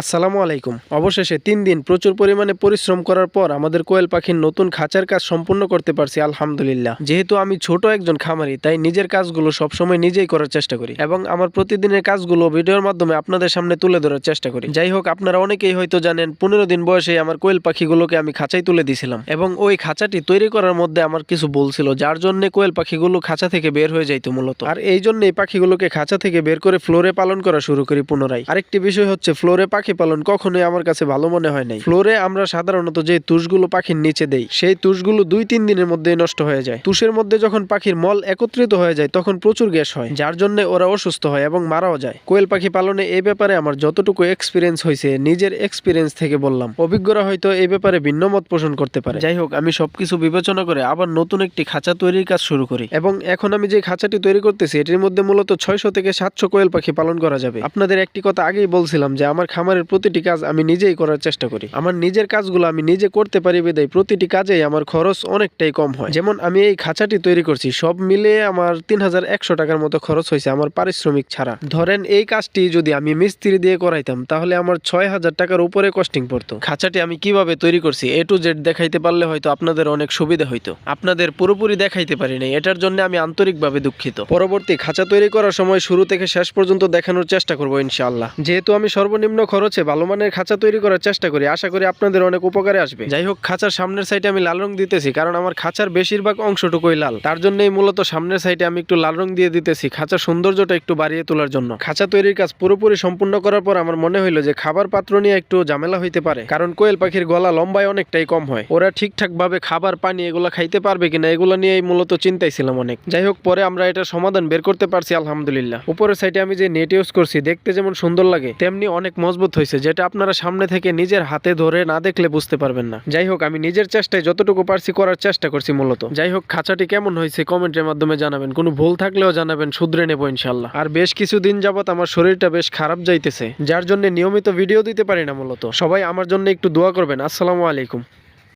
আসসালামু আলাইকুম। অবশেষে তিন দিন প্রচুর পরিমাণে পরিশ্রম করার পর আমাদের কোয়েল পাখির নতুন খাঁচার কাজ সম্পূর্ণ করতে পারছি, আলহামদুলিল্লাহ। যেহেতু আমি ছোট একজন খামারি, তাই নিজের কাজগুলো সবসময় নিজেই করার চেষ্টা করি এবং আমার প্রতিদিনের কাজগুলো ভিডিওর মাধ্যমে আপনাদের সামনে তুলে ধরার চেষ্টা করি। যাই হোক, আপনারা অনেকেই হয়তো জানেন, পনেরো দিন বয়সে আমার কোয়েল পাখিগুলোকে আমি খাঁচায় তুলে দিয়েছিলাম এবং ওই খাঁচাটি তৈরি করার মধ্যে আমার কিছু ভুল ছিল, যার জন্য কোয়েল পাখিগুলো খাঁচা থেকে বের হয়ে যাইতো মূলত। আর এই জন্য এই পাখিগুলোকে খাঁচা থেকে বের করে ফ্লোরে পালন করা শুরু করি পুনরায়। আরেকটি বিষয় হচ্ছে, ফ্লোরে পাখি পালন কখনোই আমার কাছে ভালো মনে হয় নাই। ফ্লোরে আমরা সাধারণত যে তুষগুলো পাখির নিচে দেই, সেই তুষগুলো দুই তিন দিনের মধ্যে নষ্ট হয়ে যায়। তুষের মধ্যে যখন পাখির মল একত্রিত হয়ে যায়, তখন প্রচুর গ্যাস হয়, যার জন্য ওরা অসুস্থ হয় এবং মারাও যায়। কোয়েল পাখি পালনে এই ব্যাপারে আমার যতটুকু এক্সপিরিয়েন্স হয়েছে, নিজের এক্সপিরিয়েন্স থেকে বললাম। অভিজ্ঞরা হয়তো এই ব্যাপারে ভিন্ন মত পোষণ করতে পারে। যাই হোক, আমি সবকিছু বিবেচনা করে আবার নতুন একটি খাঁচা তৈরির কাজ শুরু করি। এবং এখন আমি যে খাঁচাটি তৈরি করতেছি, এটির মধ্যে মূলত ছয়শো থেকে সাতশো কোয়েল পাখি পালন করা যাবে। আপনাদের একটি কথা আগেই বলছিলাম যে, আমার খামারের প্রতিটি কাজ আমি নিজেই করার চেষ্টা করি। আমার নিজের কাজগুলো আমি নিজে করতে পারি বিদায় প্রতিটি কাজেই আমার খরচ অনেকটাই কম হয়। যেমন আমি এই খাঁচাটি তৈরি করছি, সব মিলে আমার তিন হাজার একশো টাকার মতো খরচ হয়েছে আমার পারিশ্রমিক ছাড়া। ধরেন এই কাজটি যদি আমি মিস্ত্রি দিয়ে করাইতাম, তাহলে আমার ছয় হাজার টাকার উপরে কস্টিং পড়তো। খাঁচাটি আমি কীভাবে তৈরি করছি, এ টু জেড দেখাইতে পারলে হয়তো আপনাদের অনেক সুবিধা হইতো। আপনাদের পুরোপুরি দেখাইতে পারি নাই, এটার জন্য আমি আন্তরিকভাবে দুঃখিত। পরবর্তী খাঁচা তৈরি করার সময় শুরু থেকে শেষ পর্যন্ত দেখানোর চেষ্টা করব ইনশাআল্লাহ। যেহেতু আমি সর্বনিম্ন খরচে ভালো মানের খাঁচা তৈরি করার চেষ্টা করি। আশা করি আপনাদের অনেক উপকারে আসবে। যাই হোক, খাঁচার সামনের সাইডে আমি লাল রং দিতেছি, কারণ আমার খাঁচার বেশিরভাগ অংশটুকুই লাল। তার জন্যই মূলত সামনের সাইডে আমি একটু লাল রং দিয়ে দিতেছি, খাঁচার সৌন্দর্যটা একটু বাড়িয়ে তোলার জন্য। খাঁচা তৈরির কাজ পুরোপুরি সম্পূর্ণ করার পর আমার মনে হইল যে, খাবার পাত্র নিয়ে একটু ঝামেলা হইতে পারে। কারণ কোয়েল পাখির গলা লম্বায় অনেকটাই কম হয়। ওরা ঠিকঠাক ভাবে খাবার, পানি এগুলো খাইতে পারবে কিনা, এগুলো নিয়েই মূলত চিন্তাই ছিলাম অনেক। যাই হোক, পরে আমরা এটা সমাধান বের করতে পারছি, আলহামদুলিল্লাহ। উপরের সাইডে আমি যে নেট ইউজ করছি, দেখতে যেমন সুন্দর লাগে, তেমনি অনেক মজবুত হয়েছে যেটা আপনারা সামনে থেকে নিজের হাতে ধরে না দেখলে বুঝতে পারবেন না। যাই হোক, আমি নিজের চেষ্টায় যতটুকু পারছি করার চেষ্টা করছি মূলত। যাই হোক, খাঁচাটি কেমন হয়েছে কমেন্টের মাধ্যমে জানাবেন। কোনো ভুল থাকলেও জানাবেন, শুধরে নেব ইনশাল্লাহ আর বেশ কিছুদিন যাবৎ আমার শরীরটা বেশ খারাপ যাইতেছে, যার জন্য নিয়মিত ভিডিও দিতে পারি না মূলত। সবাই আমার জন্য একটু দোয়া করবেন। আসসালামু আলাইকুম।